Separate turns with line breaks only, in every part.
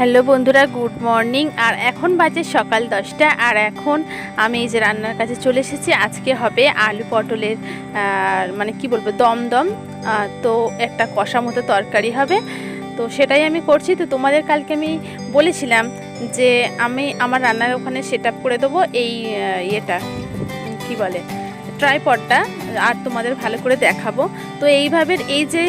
Hello বন্ধুরা, good morning. আর এখন বাজে সকাল দশটা, আর এখন আমি এই যে রান্নার কাছে চলে এসেছি। আজকে হবে আলু পটলের মানে কি বলব, দমদম। তো একটা কষা মতো তরকারি হবে। তো সেটাই আমি করছি। তো তোমাদের কালকে আমি বলেছিলাম যে আমি আমার রান্নার ওখানে সেট করে দেবো এই ইয়েটা, কি বলে ট্রাইপডটা আর তোমাদের ভালো করে দেখাবো। তো এইভাবে এই যে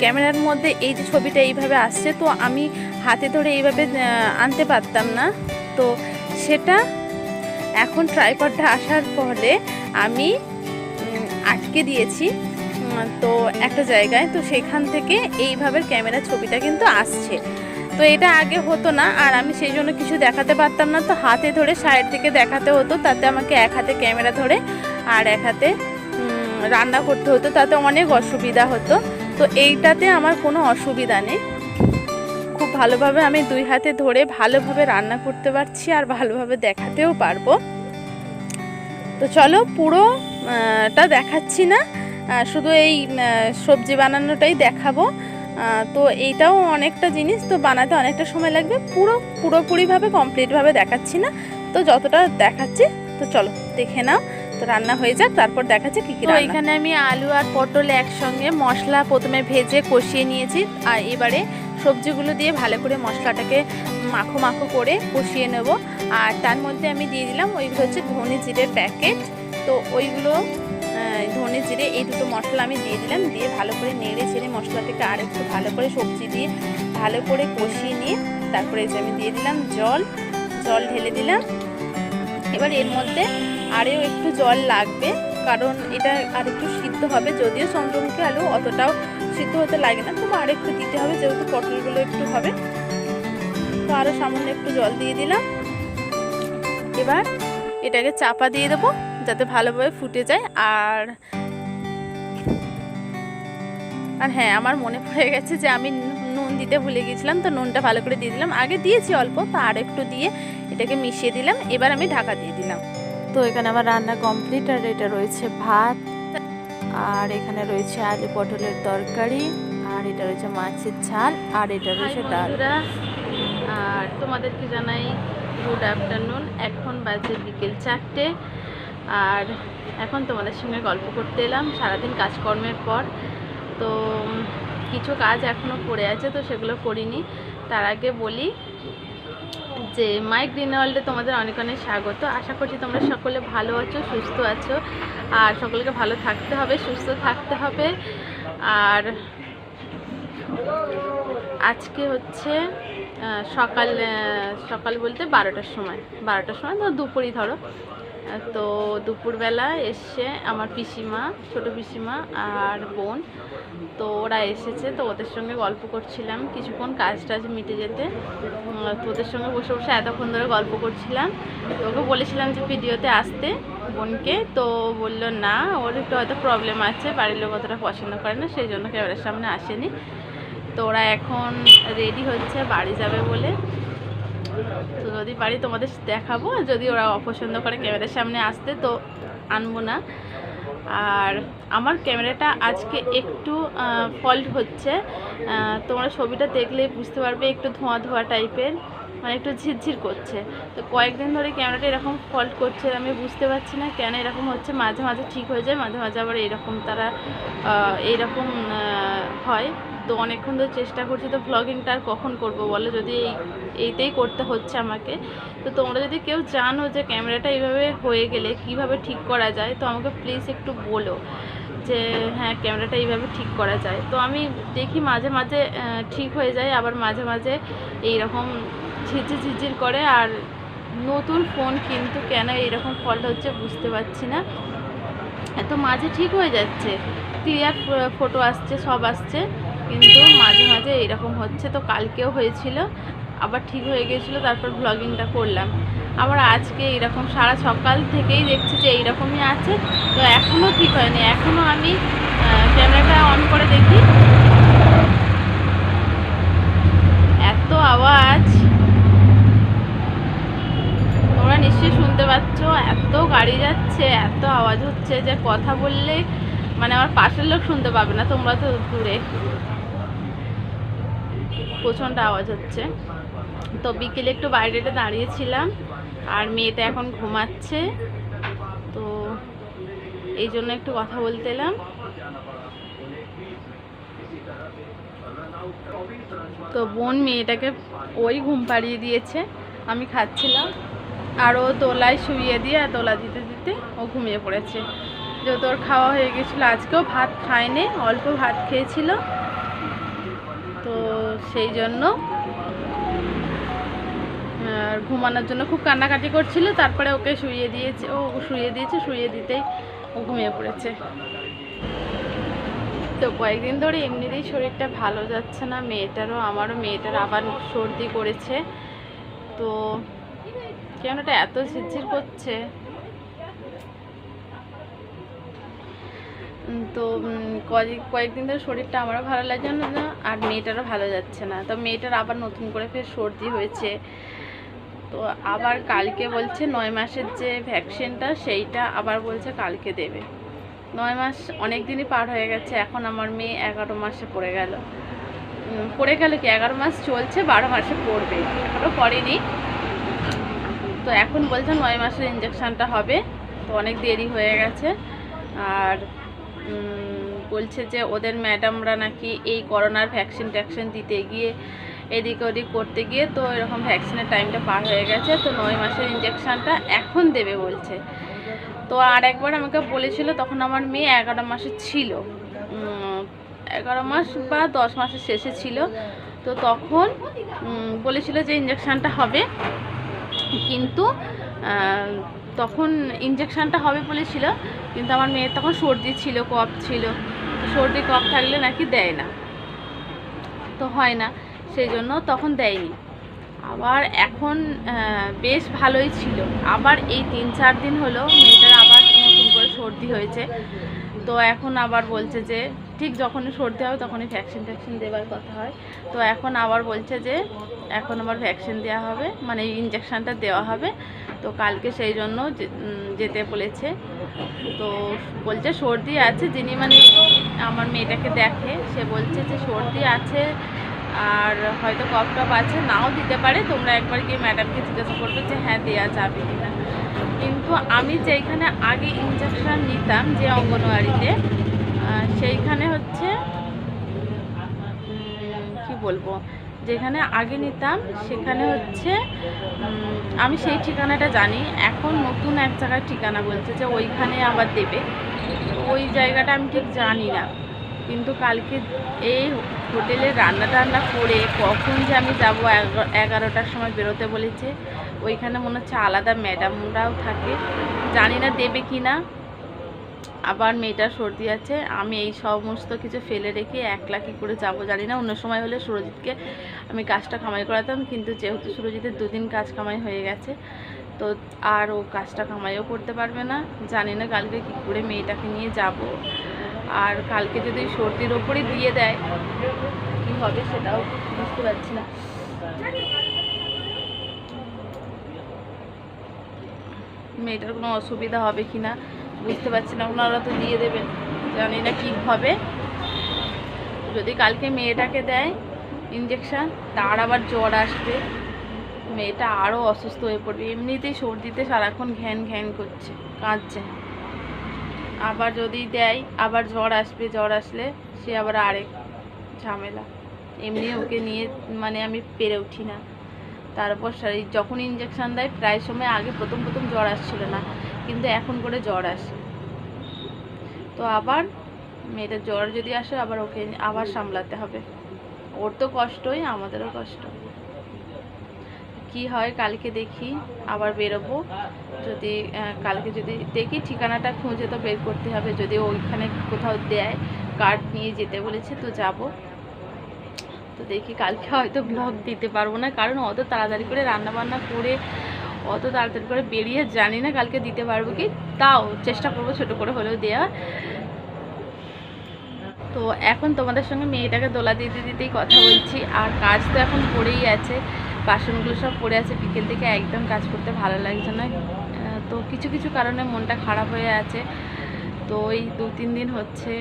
ক্যামেরার মধ্যে এই যে ছবিটা এইভাবে আসছে, তো আমি হাতে ধরে এইভাবে আনতে পারতাম না। তো সেটা এখন ট্রাইপডটা আসার ফলে আমি আটকে দিয়েছি। তো একটা জায়গায়, তো সেখান থেকে এইভাবে ক্যামেরা ছবিটা কিন্তু আসছে। তো এটা আগে হতো না, আর আমি সেই জন্য কিছু দেখাতে পারতাম না। তো হাতে ধরে সাইড থেকে দেখাতে হতো, তাতে আমাকে এক হাতে ক্যামেরা ধরে আর এক হাতে রান্না করতে হতো। তাতে অনেক অসুবিধা হতো। তো এইটাতে আমার কোনো অসুবিধা নেই। খুব ভালোভাবে আমি দুই হাতে ধরে ভালোভাবে রান্না করতে পারছি আর ভালোভাবে দেখাতেও পারব। তো চলো পুরো আহ, টা দেখাচ্ছি না শুধু এই সবজি বানানোটাই দেখাবো। তো এইটাও অনেকটা জিনিস তো বানাতে অনেকটা সময় লাগবে। পুরো পুরোপুরিভাবে কমপ্লিটভাবে দেখাচ্ছি না। তো যতটা দেখাচ্ছি তো চলো দেখে নাও। তো রান্না হয়ে যাক তারপর দেখাচ্ছি কী কী এখানে আমি আলু আর পটল একসঙ্গে মশলা প্রথমে ভেজে কষিয়ে নিয়েছি আর এবারে সবজিগুলো দিয়ে ভালো করে মশলাটাকে মাখো মাখো করে কষিয়ে নেব। আর তার মধ্যে আমি দিয়ে দিলাম ওইগুলো হচ্ছে ধনে জিরের প্যাকেট। তো ওইগুলো ধনে জিরে এই দুটো মশলা আমি দিয়ে দিলাম, দিয়ে ভালো করে নেড়ে ছেড়ে মশলাটাকে আর একটু ভালো করে সবজি দিয়ে ভালো করে কষিয়ে নিয়ে তারপরে যে আমি দিয়ে দিলাম জল জল ঢেলে দিলাম। এবার এর মধ্যে আরও একটু জল লাগবে, কারণ এটা আর একটু সিদ্ধ হবে, যদিও চন্দ্রমুখী আলু অতটাও সিদ্ধ হতে লাগে না, তবু আর একটু দিতে হবে, যেহেতু পটলগুলো একটু হবে। তো আরও সামান্য একটু জল দিয়ে দিলাম। এবার এটাকে চাপা দিয়ে দেবো, যাতে ভালোভাবে ফুটে যায়। আর আর হ্যাঁ আমার মনে পড়ে গেছে যে আমি নুন- দিতে ভুলে গিয়েছিলাম, তো নুনটা ভালো করে দিয়ে দিলাম। আগে দিয়েছি অল্প, তো আর একটু দিয়ে এটাকে মিশিয়ে দিলাম। এবার আমি ঢাকা দিয়ে দিলাম।
তো এখানে আমার রান্না কমপ্লিট আর এটা রয়েছে ভাত। আর এখানে রয়েছে আলু পটলের তরকারি আর এটা রয়েছে মাছের ঝাল আর এটা রয়েছে ডাল।
আর তোমাদেরকে জানাই গুড আফটারনুন এখন বাজে বিকেল চারটে আর এখন তোমাদের সঙ্গে গল্প করতে এলাম সারাদিন কাজকর্মের পর। তো কিছু কাজ এখনও পড়ে আছে তো সেগুলো করিনি। তার আগে বলি যে মাইক গ্রিন ওয়ার্ল্ডে তোমাদের অনেক অনেক স্বাগত। আশা করছি তোমরা সকলে ভালো আছো, সুস্থ আছো। আর সকলকে ভালো থাকতে হবে, সুস্থ থাকতে হবে। আর আজকে হচ্ছে সকাল সকাল বলতে বারোটার সময়। বারোটার সময় ধরো দুপুরই ধরো। তো দুপুরবেলা এসে আমার পিসিমা, ছোট পিসিমা আর বোন। তো ওরা এসেছে, তো ওদের সঙ্গে গল্প করছিলাম, কিছুক্ষণ কাজ টাজ মিটে যেতে। তো ওদের সঙ্গে বসে বসে এতক্ষণ ধরে গল্প করছিলাম। তো ওকে বলেছিলাম যে ভিডিওতে আসতে বোনকে, তো বলল, না, ওর একটু হয়তো প্রবলেম আছে, বাড়ির লোক অতটা পছন্দ করে না, সেই জন্য ক্যামেরার সামনে আসেনি। তো ওরা এখন রেডি হচ্ছে, বাড়ি যাবে বলে। তো যদি পারি তোমাদের দেখাবো যদি ওরা অপছন্দ করে ক্যামেরার সামনে আসতে, তো আনব না। আর আমার ক্যামেরাটা আজকে একটু ফল্ট হচ্ছে। তোমরা ছবিটা দেখলে বুঝতে পারবে, একটু ধোঁয়া ধোঁয়া টাইপের মানে একটু ঝিরঝির করছে। তো কয়েকদিন ধরে ক্যামেরাটা এরকম ফল্ট করছে, আমি বুঝতে পারছি না কেন এরকম হচ্ছে। মাঝে মাঝে ঠিক হয়ে যায়, মাঝে মাঝে আবার এরকম তারা এইরকম হয়। তো অনেকক্ষণ ধরে চেষ্টা করছি, তো ব্লগিংটা আর কখন করব বলো? যদি এই এইটাই করতে হচ্ছে আমাকে। তো তোমরা যদি কেউ জানো যে ক্যামেরাটা এইভাবে হয়ে গেলে কীভাবে ঠিক করা যায়, তো আমাকে প্লিজ একটু বলো যে হ্যাঁ ক্যামেরাটা এইভাবে ঠিক করা যায়। তো আমি দেখি মাঝে মাঝে ঠিক হয়ে যায়, আবার মাঝে মাঝে এইরকম ঝিরঝির ঝিরঝির করে আর নতুন ফোন কিন্তু কেন এইরকম ফল্ট হচ্ছে বুঝতে পারছি না। এত মাঝে ঠিক হয়ে যাচ্ছে। ক্লিয়ার ফটো আসছে, সব আসছে। কিন্তু মাঝে মাঝে এরকম হচ্ছে তো কালকেও হয়েছিল, আবার ঠিক হয়ে গিয়েছিল, তারপর ব্লগিংটা করলাম। আবার আজকে এরকম সারা সকাল থেকেই দেখছি যে এইরকমই আছে। তো এখনও ঠিক হয়নি। এখনও আমি ক্যামেরাটা অন করে দেখি এত আওয়াজ তোমরা নিশ্চয়ই শুনতে পাচ্ছ গাড়ি যাচ্ছে, এত আওয়াজ হচ্ছে যে কথা বললে মানে আমার পাশের লোক শুনতে পাবে না, তোমরা তো দূরে। প্রচণ্ড আওয়াজ হচ্ছে। তো বিকেলে একটু বাইরেটা দাঁড়িয়েছিলাম, আর মেয়েটা এখন ঘুমাচ্ছে। তো এই জন্য একটু কথা বলতে এলাম। তো বোন মেয়েটাকে ওই ঘুম পাড়িয়ে দিয়েছে, আমি খাচ্ছিলাম। আর ও দোলায় শুইয়ে দিয়ে আর দোলা দিতে দিতে ও ঘুমিয়ে পড়েছে। যেহেতু ওর খাওয়া হয়ে গেছিল, আজকেও ভাত খায়নি, অল্প ভাত খেয়েছিল। তো সেই জন্য, আর ঘুমানোর জন্য খুব কান্নাকাটি করছিল, তারপরে ওকে শুইয়ে দিয়েছে, ও শুইয়ে দিয়েছে, শুইয়ে দিতেই ও ঘুমিয়ে পড়েছে। তো কয়েকদিন ধরে এমনিতেই শরীরটা ভালো যাচ্ছে না, মেয়েটারও, আমারও মেয়েটার আবার সর্দি করেছে। তো কেন এটা এত ঝিরঝির করছে। তো কয়েক, কয়েকদিন ধরে শরীরটা আমারও ভালো লাগছে না আর মেয়েটারও ভালো যাচ্ছে না। তো মেয়েটার আবার নতুন করে ফের সর্দি হয়েছে। তো আবার কালকে বলছে নয় মাসের যে ভ্যাকসিনটা, সেইটা আবার বলছে কালকে দেবে। নয় মাস অনেক দিনই পার হয়ে গেছে, এখন আমার মেয়ে এগারো মাসে পড়ে গেল। পড়ে গেল কি? এগারো মাস চলছে, বারো মাসে পড়বে। এখনও পড়েনি। তো এখন বলছে নয় মাসের ইঞ্জেকশানটা হবে, তো অনেক দেরি হয়ে গেছে। আর বলছে যে ওদের ম্যাডামরা নাকি এই করোনার ভ্যাকসিন ট্যাকসিন দিতে গিয়ে, এদিক ওদিক করতে গিয়ে তো এরকম ভ্যাকসিনের টাইমটা পার হয়ে গেছে, তো নয় মাসের ইঞ্জেকশানটা এখন দেবে বলছে। তো আর একবার আমাকে বলেছিল, তখন আমার মেয়ে এগারো মাসে ছিল। এগারো মাস বা দশ মাসের শেষে ছিল। তো তখন বলেছিল যে ইঞ্জেকশানটা হবে। কিন্তু তখন ইঞ্জেকশানটা হবে বলেছিল, কিন্তু আমার মেয়ের তখন সর্দি ছিল কফ ছিল। সর্দি কফ থাকলে নাকি দেয় না। তো হয় না, সেই জন্য তখন দেয়নি। আবার এখন বেশ ভালোই ছিল। আবার এই তিন চার দিন হলো মেয়েটার আবার নতুন করে সর্দি হয়েছে। তো এখন আবার বলছে যে ঠিক যখনই সর্দি হবে তখনই ভ্যাকসিন ট্যাকসিন দেওয়ার কথা হয়। তো এখন আবার বলছে যে, এখন আবার ভ্যাকসিন দেওয়া হবে মানে ইঞ্জেকশানটা দেওয়া হবে। তো কালকে সেই জন্য যেতে বলেছে। তো বলছে সর্দি আছে, যিনি মানে আমার মেয়েটাকে দেখে, সে বলছে যে সর্দি আছে আর হয়তো কফ টফ আছে, নাও দিতে পারে। তোমরা একবার গিয়ে ম্যাডামকে জিজ্ঞাসা করবে যে হ্যাঁ দেওয়া যাবে কিনা? কিন্তু আমি যেইখানে আগে ইঞ্জেকশন নিতাম যে অঙ্গনওয়াড়িতে সেইখানে হচ্ছে কি বলব, যেখানে আগে নিতাম, সেখানে হচ্ছে আমি সেই ঠিকানাটা জানি। এখন নতুন এক জায়গায় ঠিকানা বলছে যে ওইখানে আবার দেবে। ওই জায়গাটা আমি ঠিক জানি না। কিন্তু কালকে এই হোটেলে রান্না টান্না করে কখন যে আমি যাব এগারোটার সময় বেরোতে বলেছে। ওইখানে মনে হচ্ছে আলাদা ম্যাডামরাও থাকে। জানি না দেবে কি না আবার মেয়েটার সর্দি আছে, আমি এই সমস্ত কিছু ফেলে রেখে একলা কী করে যাব জানি না। অন্য সময় হলে সুরজিৎকে আমি কাজটা কামাই করাতাম, কিন্তু যেহেতু সুরজিতের দুদিন কাজ কামাই হয়ে গেছে, তো আর ও কাজটা কামাইও করতে পারবে না। জানি না কালকে কী করে মেয়েটাকে নিয়ে যাব। আর কালকে যদি সর্দির ওপরই দিয়ে দেয়, কী হবে সেটাও বুঝতে পারছি না। মেয়েটার কোনো অসুবিধা হবে কি না? বুঝতে পারছি না, ওনারা তো দিয়ে দেবেন। জানি না কী হবে। যদি কালকে মেয়েটাকে দেয় ইঞ্জেকশান তার আবার জ্বর আসবে। মেয়েটা আরও অসুস্থ হয়ে পড়বে। এমনিতেই সর্দিতে সারাক্ষণ ঘ্যান ঘ্যান করছে, কাঁদছে। আবার যদি দেয়, আবার জ্বর আসবে, জ্বর আসলে সে আবার আরেক ঝামেলা। এমনি ওকে নিয়ে মানে আমি পেরে উঠি না। তারপর যখন ইঞ্জেকশন দেয়, প্রায় সময় আগে প্রথম প্রথম জ্বর আসছিল না, কিন্তু এখন করে জ্বর আসে। তো আবার মেয়েটার জ্বর যদি আসে, আবার ওকে আবার সামলাতে হবে। ওর তো কষ্টই, আমাদেরও কষ্ট। কি হয়, কালকে দেখি, আবার বেরোবো। যদি কালকে যদি দেখি, ঠিকানাটা খুঁজে তো বের করতে হবে। যদি ওইখানে কোথাও দেয় কার্ড নিয়ে যেতে বলেছে, তো যাব। তো দেখি কালকে হয়তো ব্লগ দিতে পারব না, কারণ অত তাড়াতাড়ি করে রান্না বান্না করে, অত তাড়াতাড়ি করে বেরিয়ে জানি না কালকে দিতে পারব কি, তাও চেষ্টা করব ছোটো করে হলেও দেওয়া তো এখন তোমাদের সঙ্গে মেয়েটাকে দোলা দিতে দিতেই কথা বলছি, আর কাজ তো এখন পড়েই আছে, বাসনগুলো সব পড়ে আছে, বিকেল থেকে একদম কাজ করতে ভালো লাগছে না তো কিছু কিছু কারণে মনটা খারাপ হয়ে আছে, তো এই দু তিন দিন হচ্ছে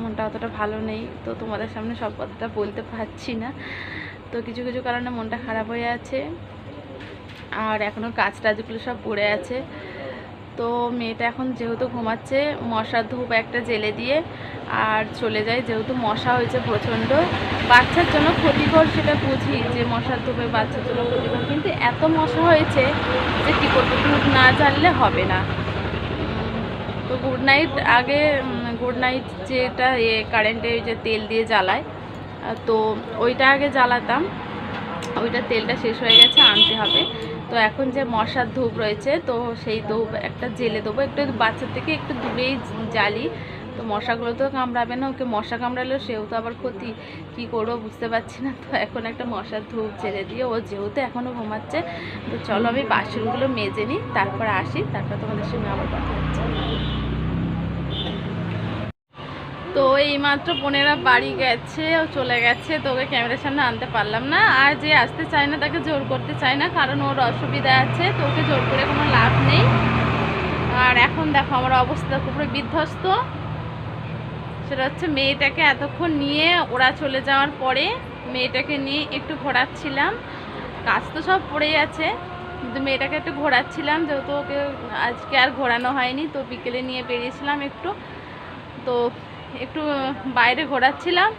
মনটা অতটা ভালো নেই, তো তোমাদের সামনে সব কথাটা বলতে পারছি না। তো কিছু কিছু কারণে মনটা খারাপ হয়ে আছে। আর এখনও কাজ টাজগুলো সব পড়ে আছে। তো মেয়েটা এখন যেহেতু ঘুমাচ্ছে, মশার ধূপ একটা জেলে দিয়ে আর চলে যায়, যেহেতু মশা হয়েছে প্রচণ্ড। বাচ্চার জন্য ক্ষতিকর সেটা বুঝি, যে মশার ধূপে বাচ্চার জন্য ক্ষতিকর। কিন্তু এত মশা হয়েছে যে কী করব, ধূপ না জানলে হবে না। গুড নাইট আগে গুড নাইট যেটা, এ কারেন্টে যে তেল দিয়ে জ্বালায় তো ওইটা আগে জ্বালাতাম। ওইটা তেলটা শেষ হয়ে গেছে, আনতে হবে। তো এখন যে মশার ধূপ রয়েছে, তো সেই ধূপ একটা জেলে দেবো। একটু বাচ্চার থেকে একটু দূরেই জ্বালি, তো মশাগুলো তো কামড়াবে না, ওকে মশা কামড়ালেও সেও তো আবার ক্ষতি। কী করব বুঝতে পারছি না, তো এখন একটা মশার ধূপ জেলে দিয়ে, ও যেহেতু এখনও ঘুমাচ্ছে, তো চলো আমি বাসনগুলো মেজে নিই, তারপর আসি, তারপর তোমাদের সঙ্গে আবার কথা হচ্ছে। তো এইমাত্র বোনেরা বাড়ি গেছে, ও চলে গেছে, তো ওকে ক্যামেরার সামনে আনতে পারলাম না। আর যে আসতে চায় না, তাকে জোর করতে চায় না, কারণ ওর অসুবিধা আছে, তো ওকে জোর করে কোনো লাভ নেই। আর এখন দেখো আমার অবস্থা পুরো বিধ্বস্ত। সেটা হচ্ছে মেয়েটাকে এতক্ষণ নিয়ে ওরা চলে যাওয়ার পরে মেয়েটাকে নিয়ে একটু ঘোরাচ্ছিলাম। কাজ তো সব পড়েই আছে কিন্তু মেয়েটাকে একটু ঘোরাচ্ছিলাম, যেহেতু ওকে আজকে আর ঘোরানো হয়নি, তো বিকেলে নিয়ে বেরিয়েছিলাম একটু। তো একটু বাইরে ঘোরাচ্ছিলাম।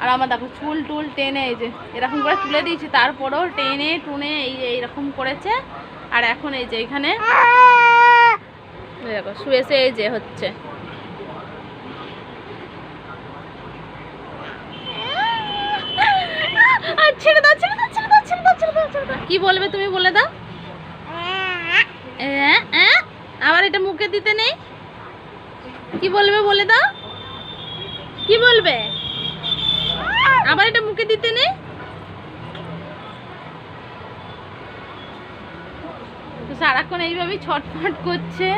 আর আমার দেখো চুল টুল টেনে এই যে, এরকম করে তুলে দিয়েছি, তারপরেও টেনে টুনে এই এইরকম করেছে। আর এখন এই যে এখানে দেখো, শুয়েছে এই যে হচ্ছে। কি বলবে তুমি বলে দাও? আবার এটা মুখে দিতে নেই। কি বলবে বলে দাও। কি বলবে? আবার এটা মুখে দিতে নেই? সারাক্ষণ এইভাবেই ছটফট করছে।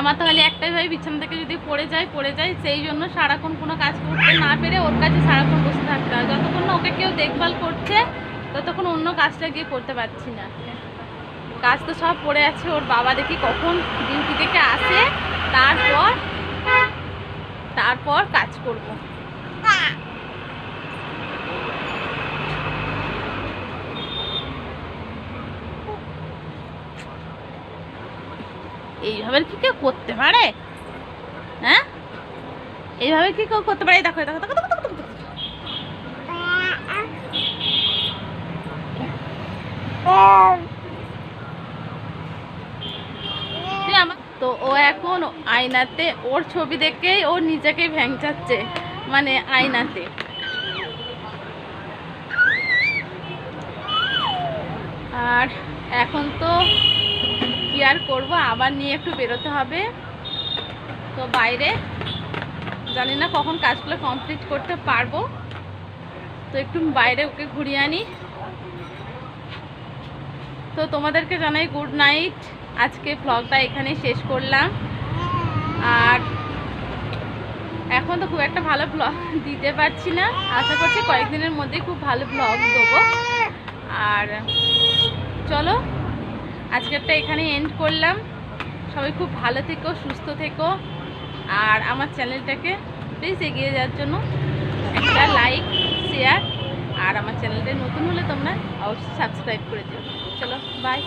আমার তো খালি একটাই ভাই বিছানা থেকে যদি পড়ে যায় পড়ে যায়, সেই জন্য সারাক্ষণ কোনো কাজ করতে না পেরে ওর কাছে সারাক্ষণ বসে থাকতে হয়। যতক্ষণ না ওকে কেউ দেখভাল করছে, ততক্ষণ অন্য কাজটা গিয়ে করতে পারছি না। কাজ তো সব পড়ে আছে, ওর বাবা দেখি কখন ডিউটি থেকে আসে, তারপর তারপর কাজ করব। এইভাবে কি কেউ করতে পারে? হ্যাঁ? এইভাবে কি কেউ করতে পারে? দেখো দেখো দেখো দেখো দেখো, দেখো, দেখো। তুই আমার তো ও এখন আয়নাতে, ওর ছবি দেখেই ও নিজেকে ভ্যাংচাচ্ছে মানে আয়নাতে। আর এখন তো কি আর করব, আবার নিয়ে একটু বেরোতে হবে। তো বাইরে, জানি না কখন কাজগুলো কমপ্লিট করতে পারব। তো একটু বাইরে ওকে ঘুরিয়ে আনি। তো তোমাদেরকে জানাই গুড নাইট আজকে ব্লগটা এখানেই শেষ করলাম। আর এখন তো খুব একটা ভালো ব্লগ দিতে পারছি না। আশা করছি কয়েকদিনের মধ্যে খুব ভালো ব্লগ দেবো। আর চলো, আজকেরটা এখানে এন্ড করলাম। সবাই খুব ভালো থেকো, সুস্থ থেকো। আর আমার চ্যানেলটাকে প্লিজ এগিয়ে যাওয়ার জন্য একটা লাইক শেয়ার আর আমার চ্যানেলটা নতুন হলে তোমরা অবশ্যই সাবস্ক্রাইব করে দিও। চলো বাই